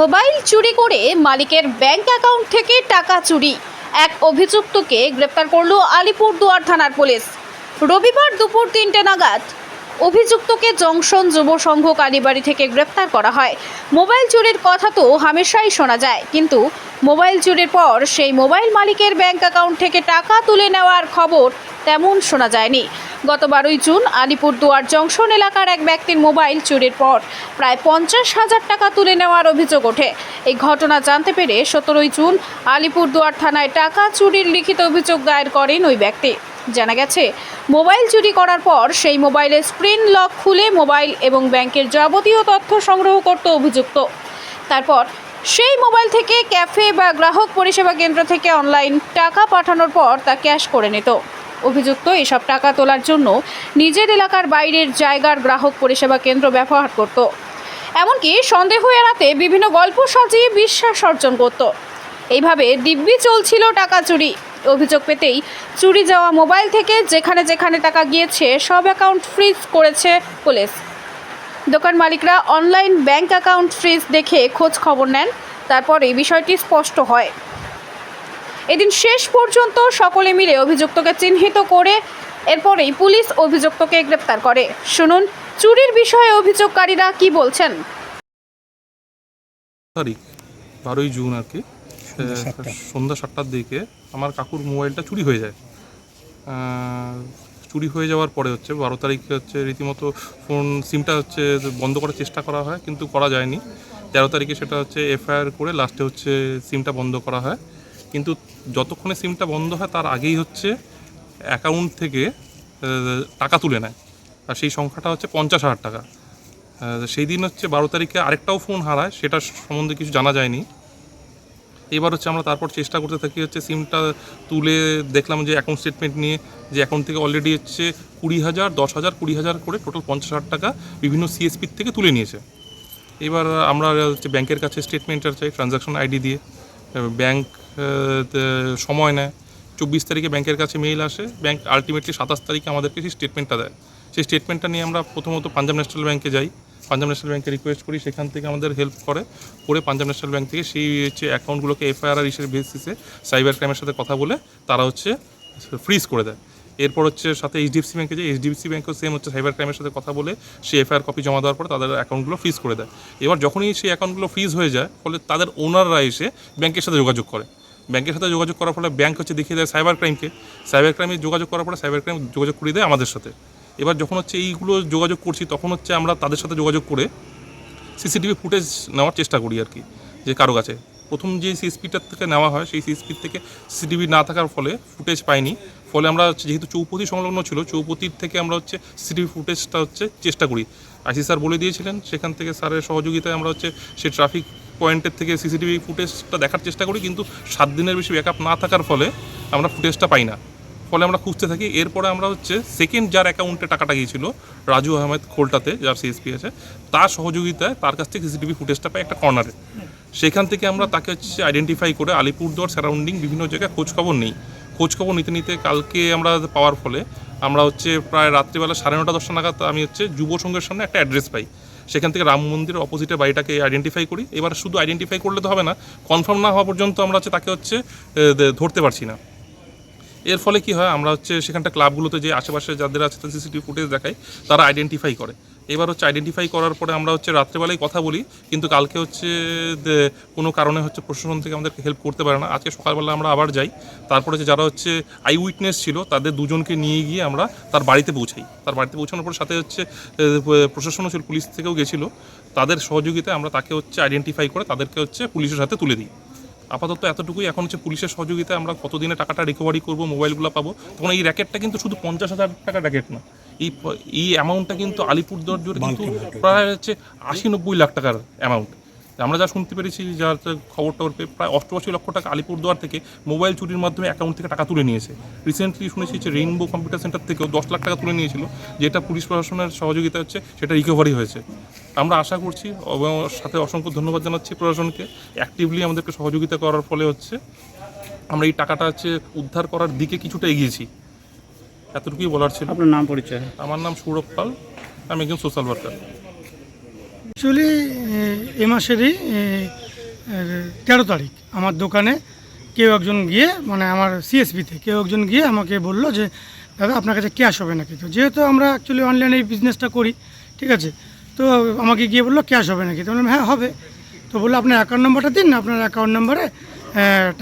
Mobile চুরি করে মালিকের ব্যাংক অ্যাকাউন্ট থেকে টাকা চুরি। এক অভিযুক্তকে গ্রেপ্তার করল আলিপুরদুয়ার থানার পুলিশ। রবিবার দুপুর তিনটে নাগাদ অভিযুক্তকে জংশন যুব সংঘ কালীবাড়ি থেকে গ্রেপ্তার করা হয়। মোবাইল চুরির কথা তো হামেশাই শোনা যায়, কিন্তু মোবাইল চুরির পর সেই মোবাইল মালিকের ব্যাংক অ্যাকাউন্ট থেকে টাকা তুলে নেওয়ার খবর তেমন শোনা যায়নি। গত বারোই জুন আলিপুরদুয়ার জংশন এলাকার এক ব্যক্তির মোবাইল চুরির পর প্রায় পঞ্চাশ হাজার টাকা তুলে নেওয়ার অভিযোগ ওঠে। এই ঘটনা জানতে পেরে সতেরোই জুন আলিপুরদুয়ার থানায় টাকা চুরির লিখিত অভিযোগ দায়ের করেন ওই ব্যক্তি। জানা গেছে, মোবাইল চুরি করার পর সেই মোবাইলের স্ক্রিন লক খুলে মোবাইল এবং ব্যাংকের যাবতীয় তথ্য সংগ্রহ করত অভিযুক্ত। তারপর সেই মোবাইল থেকে ক্যাফে বা গ্রাহক পরিষেবা কেন্দ্র থেকে অনলাইন টাকা পাঠানোর পর তা ক্যাশ করে নিত। অভিযুক্ত। এসব টাকা তোলার জন্য নিজের এলাকার বাইরের জায়গার গ্রাহক পরিষেবা কেন্দ্র ব্যবহার করত। এমনকি সন্দেহ এড়াতে বিভিন্ন গল্প সাজিয়ে বিশ্বাস অর্জন করত। এইভাবে দিব্যি চলছিল টাকা চুরি। অভিযোগ পেতেই চুরি যাওয়া মোবাইল থেকে যেখানে যেখানে টাকা গিয়েছে, সব অ্যাকাউন্ট ফ্রিজ করেছে পুলিশ। দোকান মালিকরা অনলাইন ব্যাংক অ্যাকাউন্ট ফ্রিজ দেখে খোঁজ খবর নেন, তারপরে বিষয়টি স্পষ্ট হয়। এদিন শেষ পর্যন্ত সকলে মিলে অভিযুক্তকে চিহ্নিত করে এরপরেই পুলিশ অভিযুক্তকে গ্রেপ্তার করে। শুনুন চুরির বিষয়ে অভিযোগকারীরা কি বলছেন? তারিখ বারোই জুন আর কি। সন্ধ্যা সাতটার। দিকে আমার কাকুর মোবাইলটা চুরি হয়ে যায়। চুরি হয়ে যাওয়ার পরে হচ্ছে বারো তারিখে হচ্ছে রীতিমতো ফোন সিমটা হচ্ছে বন্ধ করার চেষ্টা করা হয় কিন্তু করা যায়নি। তেরো তারিখে সেটা হচ্ছে এফআইআর করে লাস্টে হচ্ছে সিমটা বন্ধ করা হয়। কিন্তু যতক্ষণে সিমটা বন্ধ হয় তার আগেই হচ্ছে অ্যাকাউন্ট থেকে টাকা তুলে নেয়। আর সেই সংখ্যাটা হচ্ছে পঞ্চাশ হাজার টাকা। সেই দিন হচ্ছে বারো তারিখে আরেকটাও ফোন হারায়, সেটা সম্বন্ধে কিছু জানা যায়নি। এবার হচ্ছে আমরা তারপর চেষ্টা করতে থাকি হচ্ছে সিমটা তুলে দেখলাম যে অ্যাকাউন্ট স্টেটমেন্ট নিয়ে যে অ্যাকাউন্ট থেকে অলরেডি হচ্ছে কুড়ি হাজার, দশ হাজার, কুড়ি হাজার করে টোটাল পঞ্চাশ হাজার টাকা বিভিন্ন সিএসপির থেকে তুলে নিয়েছে। এবার আমরা হচ্ছে ব্যাংকের কাছে স্টেটমেন্টটা চাই ট্রানজাকশন আইডি দিয়ে ব্যাংক সময় নেয়। চব্বিশ তারিখে ব্যাংকের কাছে মেইল আসে। ব্যাংক আলটিমেটলি সাতাশ তারিখে আমাদেরকে সেই স্টেটমেন্টটা দেয়। সেই স্টেটমেন্টটা নিয়ে আমরা প্রথমত পাঞ্জাব ন্যাশনাল ব্যাংকে যাই। পাঞ্জাব ন্যাশনাল ব্যাংকে রিকোয়েস্ট করি, সেখান থেকে আমাদের হেল্প করে। করে পাঞ্জাব ন্যাশনাল ব্যাংক থেকে সেই হচ্ছে অ্যাকাউন্টগুলোকে এফআইআর হিসেবে বেসিসে সাইবার ক্রাইমের সাথে কথা বলে তারা হচ্ছে ফ্রিজ করে দেয়। এরপর হচ্ছে সাথে এইচডিএফসি ব্যাংকে যে এইচডিএফসি ব্যাংকও সেম হচ্ছে সাইবার ক্রাইমের সাথে কথা বলে সেই এফআইআর কপি জমা দেওয়ার পর তাদের অ্যাকাউন্টগুলো ফ্রিজ করে দেয়। এবার যখনই সেই অ্যাকাউন্টগুলো ফ্রিজ হয়ে যায়, ফলে তাদের ওনাররা এসে ব্যাংকের সাথে যোগাযোগ করে। ব্যাংকের সাথে যোগাযোগ করার ফলে ব্যাংক হচ্ছে দেখিয়ে দেয় সাইবার ক্রাইমকে সাইবার ক্রাইমে যোগাযোগ করার পরে সাইবার ক্রাইম যোগাযোগ করিয়ে দেয় আমাদের সাথে। এবার যখন হচ্ছে এইগুলো যোগাযোগ করছি, তখন হচ্ছে আমরা তাদের সাথে যোগাযোগ করে সিসিটিভি ফুটেজ নেওয়ার চেষ্টা করি আর কি, যে কারও কাছে। প্রথম যে সিএসপিটার থেকে নেওয়া হয়, সেই সিএসপির থেকে সিসিটিভি না থাকার ফলে ফুটেজ পাইনি। ফলে আমরা হচ্ছে যেহেতু চৌপতি সংলগ্ন ছিল, চৌপতির থেকে আমরা হচ্ছে সিসিটিভি ফুটেজটা হচ্ছে চেষ্টা করি। আইসি স্যার বলে দিয়েছিলেন, সেখান থেকে স্যারের সহযোগিতায় আমরা হচ্ছে সেই ট্রাফিক পয়েন্টের থেকে সিসিটিভি ফুটেজটা দেখার চেষ্টা করি, কিন্তু সাত দিনের বেশি ব্যাকআপ না থাকার ফলে আমরা ফুটেজটা পাই না। ফলে আমরা খুঁজতে থাকি। এরপরে আমরা হচ্ছে সেকেন্ড যার অ্যাকাউন্টে টাকাটা গিয়েছিল, রাজু আহমেদ খোলটাতে, যার সিএসপি আছে, তার সহযোগিতায় তার কাছ থেকে সিসিটিভি ফুটেজটা পাই একটা কর্নারে সেখান থেকে আমরা তাকে হচ্ছে আইডেন্টিফাই করে আলিপুরদুয়ার সারাউন্ডিং বিভিন্ন জায়গায় খোঁজখবর নেই। খোঁজখবর নিতে নিতে কালকে আমরা পাওয়ার ফলে আমরা হচ্ছে প্রায় রাত্রিবেলা সাড়ে নটা, দশটা নাগাদ আমি হচ্ছে যুব সংঘের সামনে একটা অ্যাড্রেস পাই। সেখান থেকে রাম মন্দিরের অপোজিটে বাড়িটাকে আইডেন্টিফাই করি। এবার শুধু আইডেন্টিফাই করলে তো হবে না কনফার্ম না হওয়া পর্যন্ত আমরা হচ্ছে তাকে হচ্ছে ধরতে পারছি না। এর ফলে কি হয়, আমরা হচ্ছে সেখানটা ক্লাবগুলোতে যে আশেপাশে যাদের আছে তাদের সিসিটিভি ফুটেজ দেখাই, তারা আইডেন্টিফাই করে। এবার হচ্ছে আইডেন্টিফাই করার পরে আমরা হচ্ছে রাত্রেবেলায় কথা বলি, কিন্তু কালকে হচ্ছে কোনো কারণে হচ্ছে প্রশাসন থেকে আমাদেরকে হেল্প করতে পারে না। আজকে সকালবেলা আমরা আবার যাই, তারপরে হচ্ছে যারা হচ্ছে আই উইটনেস ছিল, তাদের দুজনকে নিয়ে গিয়ে আমরা তার বাড়িতে পৌঁছাই। তার বাড়িতে পৌঁছানোর পর সাথে হচ্ছে প্রশাসনও ছিল, পুলিশ থেকেও গেছিল। তাদের সহযোগিতায় আমরা তাকে হচ্ছে আইডেন্টিফাই করে তাদেরকে হচ্ছে পুলিশের সাথে তুলে দিই। আপাতত এতটুকুই। এখন হচ্ছে পুলিশের সহযোগিতায় আমরা কতদিনে টাকাটা রিকভারি করব মোবাইলগুলো পাবো? তখন এই র্যাকেটটা কিন্তু শুধু পঞ্চাশ হাজার টাকা র্যাকেট না। এই এই অ্যামাউন্টটা কিন্তু আলিপুরদুয়ার জুড়ে কিন্তু প্রায় হচ্ছে আশি নব্বই লাখ টাকার অ্যামাউন্ট আমরা যা শুনতে পেরেছি যার খবর টবর পেয়ে প্রায় অষ্টআশি লক্ষ টাকা আলিপুরদুয়ার থেকে মোবাইল চুরির মাধ্যমে অ্যাকাউন্ট থেকে টাকা তুলে নিয়েছে। রিসেন্টলি শুনেছি যে রেইনবো কম্পিউটার সেন্টার থেকেও দশ লাখ টাকা তুলে নিয়েছিল যেটা পুলিশ প্রশাসনের সহযোগিতা হচ্ছে সেটা রিকভারি হয়েছে। আমরা আশা করছি এবং সাথে অসংখ্য ধন্যবাদ জানাচ্ছি প্রশাসনকে অ্যাক্টিভলি আমাদেরকে সহযোগিতা করার ফলে হচ্ছে আমরা এই টাকাটা হচ্ছে উদ্ধার করার দিকে কিছুটা এগিয়েছি। এতটুকুই বলার ছিল। আপনার নাম পরিচয়? আমার নাম সৌরভ পাল। আমি একজন সোশ্যাল ওয়ার্কার অ্যাকচুয়ালি এ মাসেরই তেরো তারিখ আমার দোকানে কেউ একজন গিয়ে মানে আমার সিএসপিতে কেউ একজন গিয়ে আমাকে বলল যে দাদা আপনার কাছে ক্যাশ হবে নাকি? তো যেহেতু আমরা অ্যাকচুয়ালি অনলাইনে এই বিজনেসটা করি ঠিক আছে? তো আমাকে গিয়ে বলল ক্যাশ হবে নাকি? তো বললাম হ্যাঁ হবে। তো বলল আপনার অ্যাকাউন্ট নম্বরটা দিন আপনার অ্যাকাউন্ট নম্বরে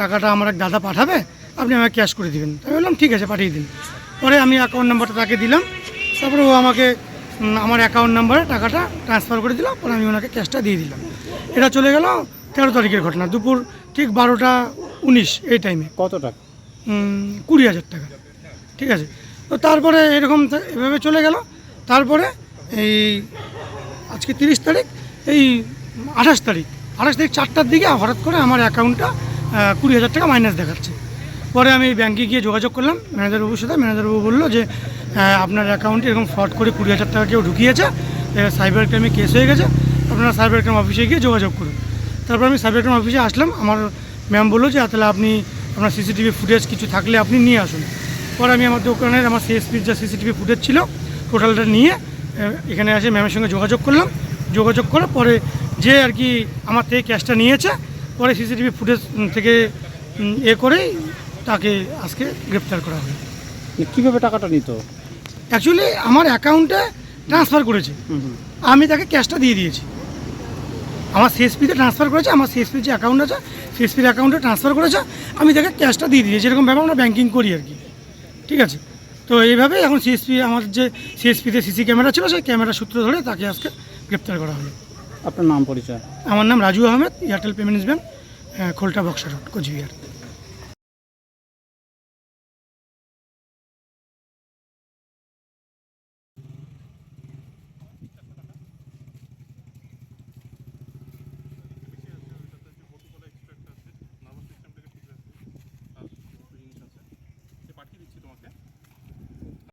টাকাটা আমার এক দাদা পাঠাবে আপনি আমাকে ক্যাশ করে দিবেন। আমি বললাম ঠিক আছে পাঠিয়ে দিন। পরে আমি অ্যাকাউন্ট নাম্বারটা তাকে দিলাম তারপরে ও আমাকে আমার অ্যাকাউন্ট নাম্বারে টাকাটা ট্রান্সফার করে দিলাম পরে আমি ওনাকে ক্যাশটা দিয়ে দিলাম। এটা চলে গেল তেরো তারিখের ঘটনা দুপুর ঠিক বারোটা উনিশ এই টাইমে কত টাকা? কুড়ি হাজার টাকা ঠিক আছে? তো তারপরে এরকম এভাবে চলে গেল তারপরে এই আজকে তিরিশ তারিখ, এই আঠাশ তারিখ। আঠাশ তারিখ চারটার দিকে হঠাৎ করে আমার অ্যাকাউন্টটা কুড়ি হাজার টাকা মাইনাস দেখাচ্ছে। পরে আমি ব্যাংকে গিয়ে যোগাযোগ করলাম, ম্যানেজারবাবুর সাথে। ম্যানেজারবাবু বলল যে আপনার অ্যাকাউন্টে এরকম ফ্রড করে কুড়ি হাজার টাকা কেউ ঢুকিয়েছে সাইবার ক্রাইমে কেস হয়ে গেছে, আপনারা সাইবার ক্রাইম অফিসে গিয়ে যোগাযোগ করুন। তারপর আমি সাইবার ক্রাইম অফিসে আসলাম। আমার ম্যাম বলল যে তাহলে আপনি আপনার সিসিটিভি ফুটেজ কিছু থাকলে আপনি নিয়ে আসুন। পরে আমি আমার দোকানের, আমার সিএসপির যা সিসিটিভি ফুটেজ ছিল টোটালটা নিয়ে এখানে এসে ম্যামের সঙ্গে যোগাযোগ করলাম। যোগাযোগ করে পরে যে আর কি আমার থেকে ক্যাশটা নিয়েছে পরে সিসিটিভি ফুটেজ থেকে এ করেই তাকে আজকে গ্রেপ্তার করা হলো কীভাবে টাকাটা নিত? অ্যাকচুয়ালি আমার অ্যাকাউন্টে ট্রান্সফার করেছে। আমি তাকে ক্যাশটা দিয়ে দিয়েছি। আমার সিএসপিতে ট্রান্সফার করেছে আমার সিএসপির যে অ্যাকাউন্ট আছে সিএসপির অ্যাকাউন্টে ট্রান্সফার করেছে আমি তাকে ক্যাশটা দিয়ে দিয়েছি। এরকম ব্যাপার আমরা ব্যাঙ্কিং করি আর কি। ঠিক আছে? তো এইভাবে এখন সিএসপি আমার যে সিএসপিতে সিসি ক্যামেরা ছিল সেই ক্যামেরা সূত্র ধরে তাকে আজকে গ্রেপ্তার করা হলো। আপনার নাম পরিচয়? আমার নাম Raju Ahmed Airtel payments bank খোলটা বক্সা রোড কোচবিহার।